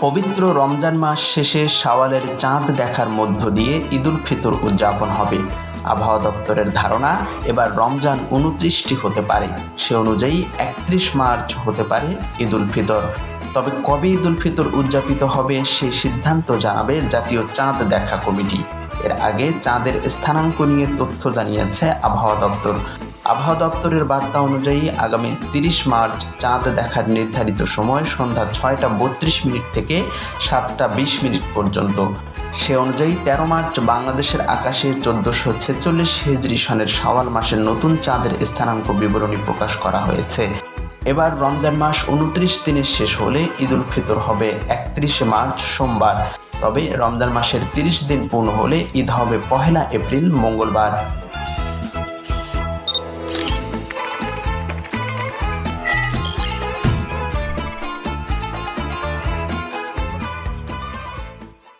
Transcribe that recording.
পবিত্র রমজান মাস শেষে শাওয়ালের চাঁদ দেখার মধ্য দিয়ে ঈদুল ফিতর উদযাপন হবে। আবহাওয়া দপ্তরের ধারণা, এবার রমজান উনত্রিশটি হতে পারে। সে অনুযায়ী একত্রিশ মার্চ হতে পারে ঈদুল ফিতর। তবে কবে ঈদুল ফিতর উদযাপিত হবে সেই সিদ্ধান্ত জানাবে জাতীয় চাঁদ দেখা কমিটি। এর আগে চাঁদের স্থানাঙ্ক নিয়ে তথ্য জানিয়েছে আবহাওয়া দপ্তর। আবহাওয়া দপ্তরের বার্তা অনুযায়ী আগামী তিরিশ মার্চ চাঁদ দেখার নির্ধারিত সময় সন্ধ্যা ছয়টা বত্রিশ মিনিট থেকে সাতটা বিশ মিনিট পর্যন্ত। সে অনুযায়ী তেরো মার্চ বাংলাদেশের আকাশে চোদ্দশো ছেচল্লিশ হিজরি সনের শাওয়াল মাসের নতুন চাঁদের স্থানাঙ্ক বিবরণী প্রকাশ করা হয়েছে। এবার রমজান মাস উনত্রিশ দিনে শেষ হলে ঈদুল ফিতর হবে একত্রিশে মার্চ সোমবার। তবে রমজান মাসের তিরিশ দিন পূর্ণ হলে ঈদ হবে পহেলা এপ্রিল মঙ্গলবার।